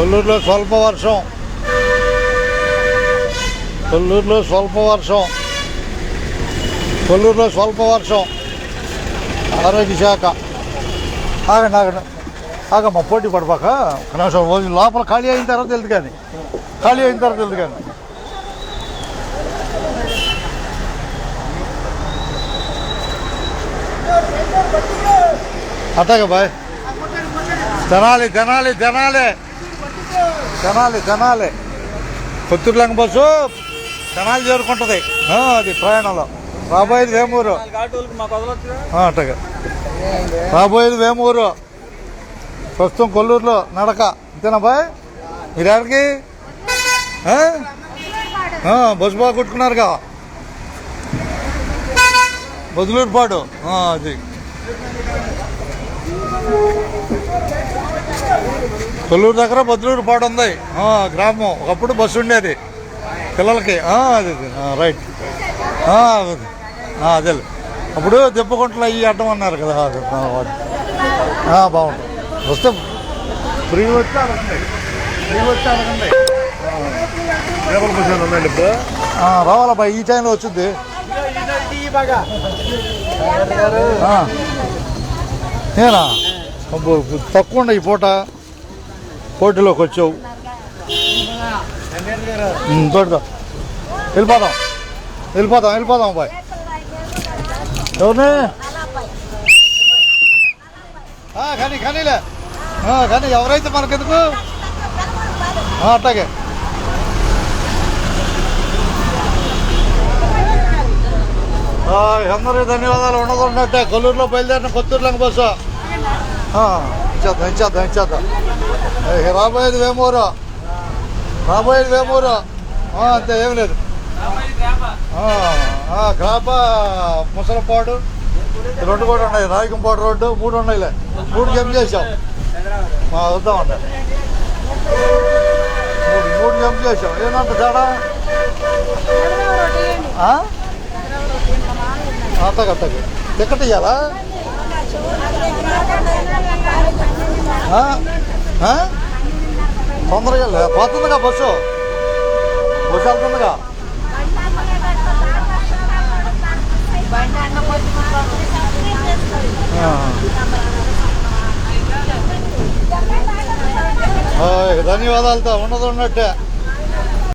కొల్లూరులో స్వల్ప వర్షం. కొల్లూరులో స్వల్ప వర్షం. కొల్లూరులో స్వల్ప వర్షం. ఆరోగ్య శాఖ. ఆగండి ఆగండి ఆగమ్మా పోటీ పడబాక. కనీసం రోజు లోపల ఖాళీ అయిన తర్వాత తెలుదు కానీ. ఖాళీ అయిన తర్వాత తెలుదు కానీ. అట్టాగా బాయ్. తినాలి తినాలి తినాలి తినాలి తినాలి కొత్తూరులంగ బస్సు తెనాలి చేరుకుంటుంది. ఆ, అది ప్రయాణంలో. రాబోయేది వేమూరు. అట్టగా. రాబోయేది వేమూరు. ప్రస్తుతం కొల్లూరులో నడక. అంతేనా బాయ్? మీరు ఎక్కడికి? ఆ, బస్సు బాగా కొట్టుకున్నారుగా బదులూరుపాడు అది. కొల్లూరు దగ్గర బదులూరు పాడు ఉంది. గ్రామం. ఒకప్పుడు బస్సు ఉండేది. పిల్లలకి. అది రైట్. అది. అప్పుడు దెబ్బకుంటలు అయ్యి అడ్డం అన్నారు కదా బాగుంటుంది వస్తే ఫ్రీ వచ్చి అడగండి ఫ్రీ అడగండి రేపటి బస్సు ఉందండి ఇప్పుడు. ఆ, రావాలబ్బా ఈ టైంలో వచ్చింది. నేనా తక్కువ ఉండే ఈ పూట. పోటీలోకి వచ్చావు. ఉమ్, వెళ్ళిపోదాం. వెళ్ళిపోదాం వెళ్ళిపోదాం బాయ్. ఎవరిని? ఆ, కానీ కానీలే కానీ ఎవరైతే మనకెందుకు? ఆ, అట్లాగే. ఆ, ధన్యవాదాలు. ఉండదు ఉన్నట్టే కొల్లూరులో బయలుదేరిన కొత్తూరులంగ బస్సు ఆ, ఇచ్చేద్దాం ఇచ్చేద్దాం రాబోయేది వేమూరా రాబోయేది వేమూరా అంతే ఏం లేదు. Ah, ah, గ్రాప ముసలపాడు. రెండు కూడా ఉన్నాయి. రాయకంపాడు రోడ్డు మూడు ఉన్నాయిలే. మూడు జంప్ చేసాం వద్దాం వద్దామండి మూడు మూడు జంప్ చేసాం ఏంటంట తేడా? ఆ? అట్టగా టికెట్ ఇయ్యాలా? తొందరగా వెళ్ళి పోతుందిగా బస్సు. బస్సు వెళ్తుందిగా. ధన్యవాదాలతో ఉన్నది ఉన్నట్టే.